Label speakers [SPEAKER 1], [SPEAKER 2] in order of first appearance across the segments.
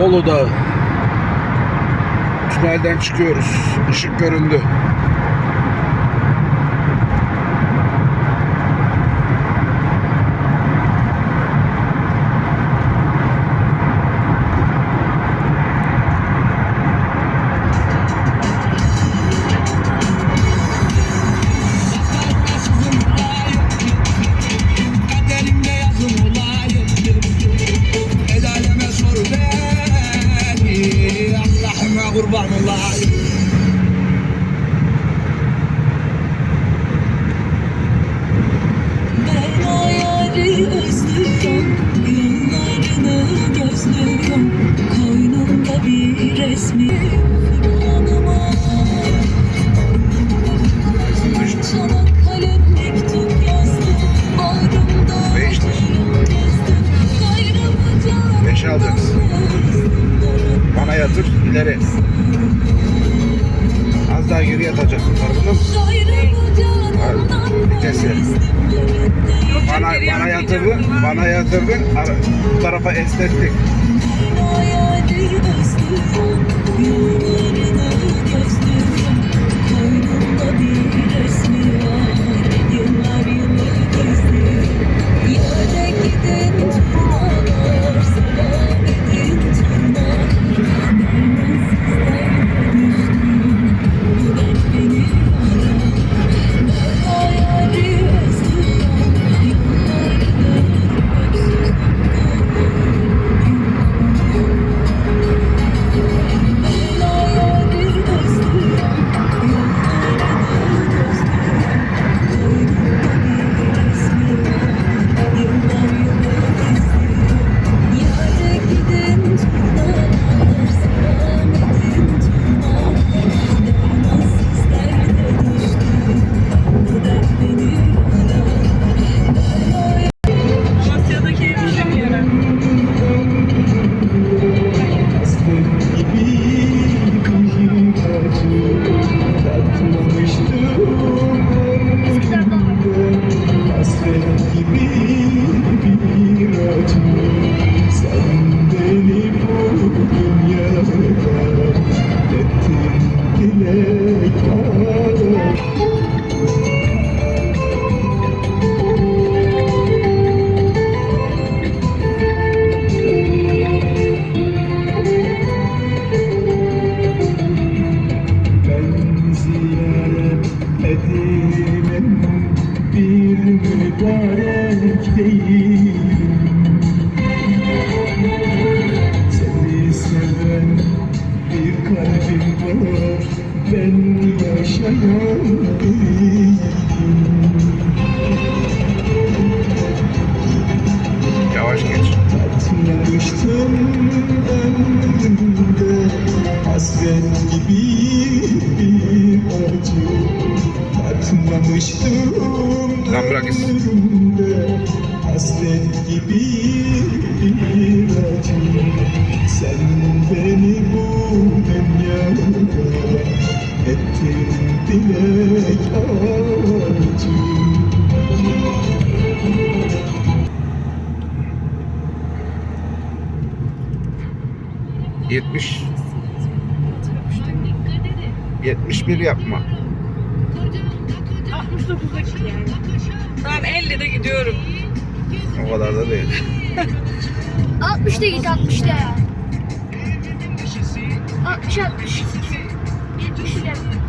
[SPEAKER 1] Bolu Dağı. Tünelden çıkıyoruz. Işık göründü.
[SPEAKER 2] Gözlüyorum Koynumda bir resmi Fırlanıma Sana kalem mektup yazdım Bağrımda canım
[SPEAKER 1] Beş alacaksın. Bana yatır ileri. Az daha geri yatacaksın farkında mısın? Vitesi. Bana, bana yatırdın, bana yatırdın, bu tarafa esnettik.
[SPEAKER 2] Yıllarını gözlüyorum bir
[SPEAKER 3] kalbim var Ben yaşayan değilim
[SPEAKER 1] Yavaş geç.
[SPEAKER 3] Tatmamıştım ömrümde Hasret gibi bir acı Tatmamıştım
[SPEAKER 1] Lan bırak gitsin. 71 yapma.
[SPEAKER 4] 69'a git yani. Tamam 50'de gidiyorum.
[SPEAKER 1] O kadar da değil.
[SPEAKER 5] 60'da git 60'da ya. 60 60. 70
[SPEAKER 4] 70.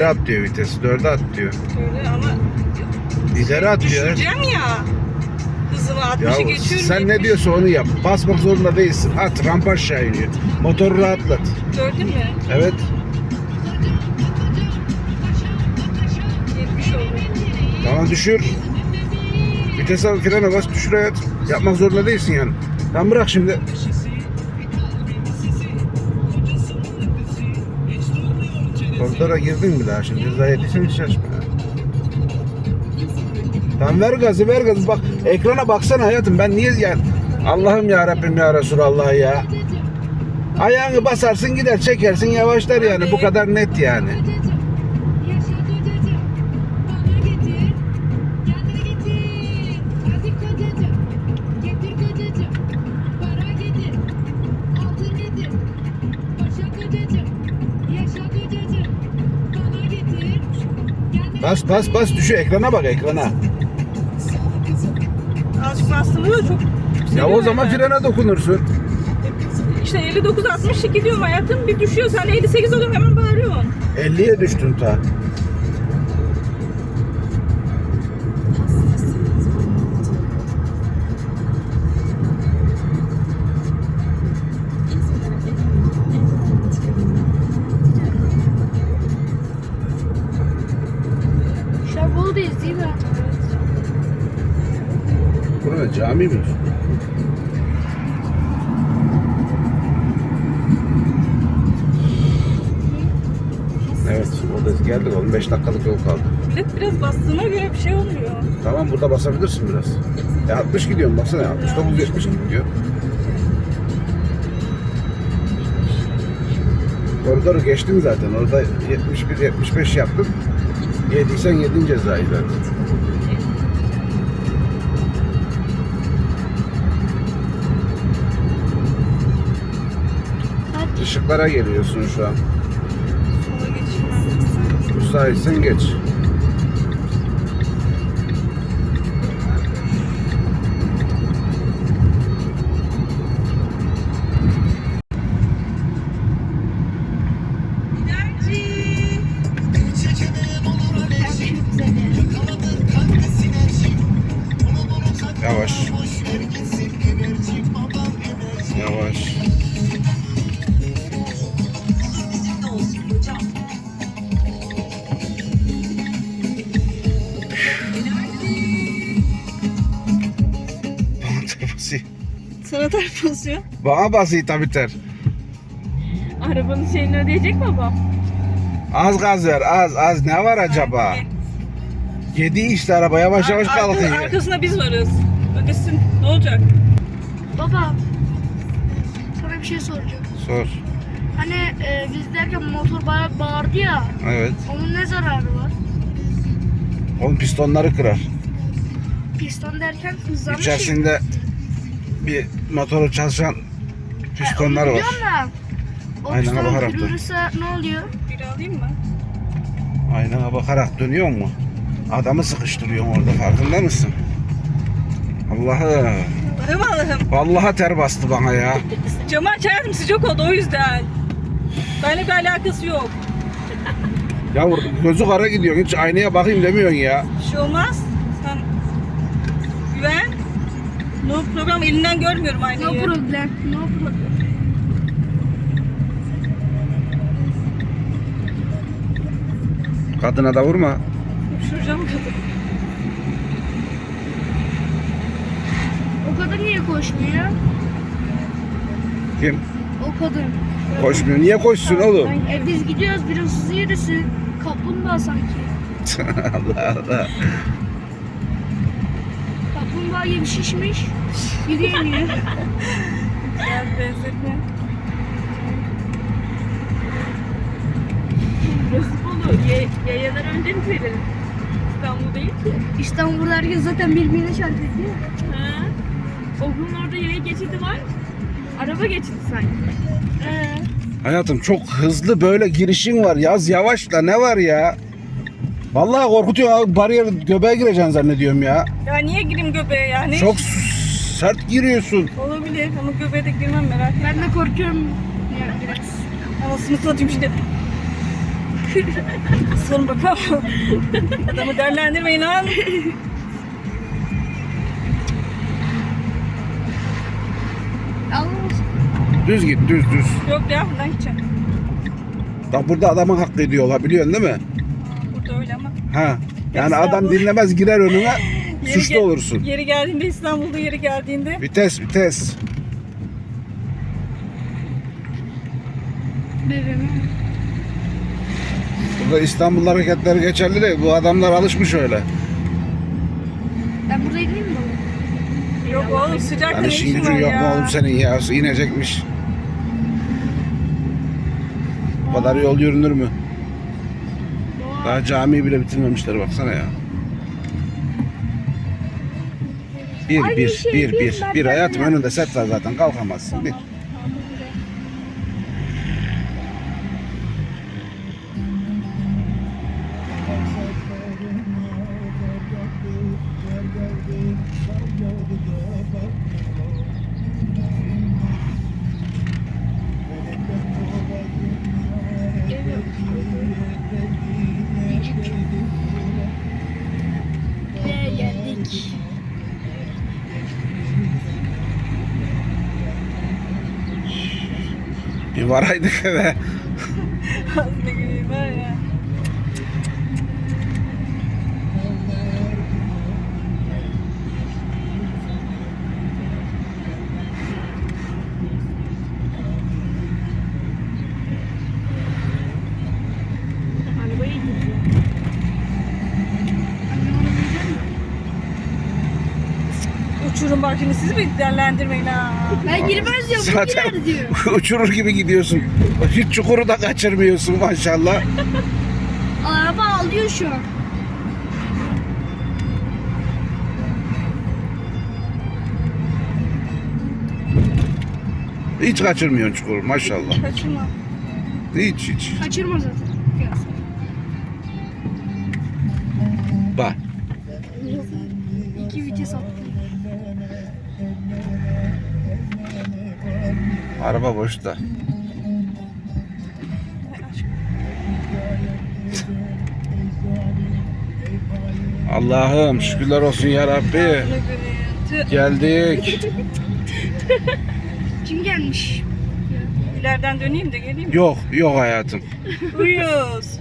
[SPEAKER 1] İleri at diyor vitesi. 4'e at diyor.
[SPEAKER 4] Öyle ama
[SPEAKER 1] İleri at diyor.
[SPEAKER 4] düşüreceğim ya. Hızımı
[SPEAKER 1] Ya
[SPEAKER 4] 60'ı geçiyorum.
[SPEAKER 1] sen ne
[SPEAKER 4] 70.
[SPEAKER 1] diyorsa onu yap. Basmak zorunda değilsin. At rampa aşağı iniyor. Motoru rahatlat.
[SPEAKER 4] Gördün mü?
[SPEAKER 1] Evet.
[SPEAKER 4] 70 oldu.
[SPEAKER 1] Tamam düşür. Vites al frene bas düşür hayat. Yapmak zorunda değilsin yani. Tamam bırak şimdi. Koridora girdin mi daha şimdi? Ceza yediysen hiç açma. ya. Lan ver gazı ver gazı bak ekrana baksana hayatım ben niye yani Allah'ım ya Rabbim ya Resulallah ya. Ayağını basarsın gider çekersin yavaşlar yani bu kadar net yani. Bas bas bas düşüyor ekrana bak ekrana.
[SPEAKER 4] Azıcık bastım da çok
[SPEAKER 1] Ya o zaman frene dokunursun.
[SPEAKER 4] İşte 59 62 diyorum hayatım bir düşüyor sen 58 oluyor hemen bağırıyorsun.
[SPEAKER 1] 50'ye düştün ta. Geldik. 15 dakikalık yol kaldı.
[SPEAKER 4] Millet biraz bastığına göre bir şey oluyor.
[SPEAKER 1] Tamam, burada basabilirsin biraz. Ya 60 gidiyorum, baksana. 69 70 gidiyor. Koridoru geçtin zaten. Orada 71 75 yaptın. Yediysen yedin cezayı zaten. Işıklara geliyorsun şu an. Müsaitsen geç. Basıyor.
[SPEAKER 4] Sana ters basıyor.
[SPEAKER 1] Bana basıyor tabii ter.
[SPEAKER 4] Arabanın şeyini ödeyecek babam.
[SPEAKER 1] Az gaz ver az az ne var acaba? Yedi işte araba yavaş yavaş
[SPEAKER 4] Ar- arka-
[SPEAKER 1] kalkıyor.
[SPEAKER 4] Arkasında biz varız. Ödesin. Ne olacak?
[SPEAKER 5] Baba. Sana bir şey soracağım.
[SPEAKER 1] Sor.
[SPEAKER 5] Hani e, biz derken motor bayağı bağırdı ya.
[SPEAKER 1] Evet.
[SPEAKER 5] Onun ne zararı var?
[SPEAKER 1] Onun pistonları kırar.
[SPEAKER 5] Piston derken hızlanmış.
[SPEAKER 1] İçerisinde bir motoru çalışan pistonları var.
[SPEAKER 5] O
[SPEAKER 1] Aynen,
[SPEAKER 5] piston
[SPEAKER 1] bakarak
[SPEAKER 5] kırılırsa ne oluyor?
[SPEAKER 4] Bir alayım mı?
[SPEAKER 1] Aynana bakarak dönüyor mu? Adamı sıkıştırıyor orada farkında mısın? Allah'ım.
[SPEAKER 4] Allah'ım Allah'ım.
[SPEAKER 1] Vallahi ter bastı bana ya.
[SPEAKER 4] Camı açardım sıcak oldu o yüzden. Benimle bir alakası yok.
[SPEAKER 1] Ya gözü kara gidiyor. Hiç aynaya bakayım demiyorsun ya.
[SPEAKER 4] Bir şey olmaz. Sen güven. No program elinden görmüyorum
[SPEAKER 5] No
[SPEAKER 4] aynayı.
[SPEAKER 5] problem. No problem.
[SPEAKER 1] Kadına da vurma.
[SPEAKER 4] Uçuracağım kadın.
[SPEAKER 5] O kadın niye koşmuyor?
[SPEAKER 1] Kim?
[SPEAKER 5] O kadın.
[SPEAKER 1] Koşmuyor. Niye koşsun oğlum?
[SPEAKER 5] E biz gidiyoruz biraz hızlı yürüsün. Kaplumbağa sanki.
[SPEAKER 1] Allah Allah.
[SPEAKER 5] Kaplumbağa gibi şişmiş. Yürüyemiyor.
[SPEAKER 4] Biraz benzetme. Burası Bolu. Ye, yayalar önce mi verir? İstanbul değil ki.
[SPEAKER 5] İstanbul'da herkes zaten birbirine çarpıyor.
[SPEAKER 4] Ha? Okulun orada yaya geçidi var. Araba geçidi sanki.
[SPEAKER 5] Ee,
[SPEAKER 1] Hayatım çok hızlı böyle girişin var. Yaz yavaşla ne var ya? Vallahi korkutuyor abi. Bariyer göbeğe gireceksin zannediyorum ya.
[SPEAKER 4] Ya niye gireyim göbeğe yani?
[SPEAKER 1] Çok sert giriyorsun.
[SPEAKER 4] Olabilir ama göbeğe de girmem merak etme.
[SPEAKER 5] ben de korkuyorum. Ya biraz.
[SPEAKER 4] Anasını satayım şimdi. Sorun bakalım. Adamı derlendirmeyin lan.
[SPEAKER 1] Düz git düz düz.
[SPEAKER 4] Yok ya buradan gideceğim.
[SPEAKER 1] Bak burada adamın hakkı ediyorlar biliyorsun değil mi? Ha. Yani
[SPEAKER 4] İstanbul.
[SPEAKER 1] adam dinlemez girer önüne
[SPEAKER 4] Yeri
[SPEAKER 1] suçlu
[SPEAKER 4] gel-
[SPEAKER 1] olursun.
[SPEAKER 4] Yeri geldiğinde İstanbul'da yeri geldiğinde.
[SPEAKER 1] Vites vites.
[SPEAKER 5] bebeğim.
[SPEAKER 1] Burada İstanbul hareketleri geçerli de bu adamlar alışmış öyle.
[SPEAKER 5] Ben burada ineyim mi baba?
[SPEAKER 4] Yok oğlum sıcakta
[SPEAKER 1] Hani
[SPEAKER 4] ne
[SPEAKER 1] işin
[SPEAKER 4] işin
[SPEAKER 1] gücün
[SPEAKER 4] var
[SPEAKER 1] yok mu
[SPEAKER 4] ya?
[SPEAKER 1] oğlum senin ya? inecekmiş. Bu kadar yol yürünür mü? Daha camiyi bile bitirmemişler baksana ya. Bir, bir,
[SPEAKER 5] şey,
[SPEAKER 1] bir,
[SPEAKER 5] bir
[SPEAKER 1] bir, bir.
[SPEAKER 5] merdiven
[SPEAKER 1] Hayatım
[SPEAKER 5] ya.
[SPEAKER 1] önünde set var zaten kalkamazsın. Bir.
[SPEAKER 5] Geldik.
[SPEAKER 1] Bir varaydık eve.
[SPEAKER 4] Güleyim ha ya.
[SPEAKER 5] Arabayı gidiyor.
[SPEAKER 4] Uçurum bak şimdi sizi mi değerlendirmeyin ha?
[SPEAKER 5] Ben girmez diyor. Bu
[SPEAKER 1] Zaten
[SPEAKER 5] diyor.
[SPEAKER 1] uçurur gibi gidiyorsun. Hiç çukuru da kaçırmıyorsun maşallah.
[SPEAKER 5] Araba alıyor şu an.
[SPEAKER 1] Hiç kaçırmıyorsun çukuru maşallah.
[SPEAKER 4] Kaçırma.
[SPEAKER 1] Hiç hiç.
[SPEAKER 5] Kaçırma zaten.
[SPEAKER 1] Bak. Araba boşta. Allah'ım şükürler olsun ya Rabbi. Geldik.
[SPEAKER 5] Kim gelmiş?
[SPEAKER 4] ileriden döneyim de geleyim mi?
[SPEAKER 1] Yok yok hayatım.
[SPEAKER 4] Uyuyoruz.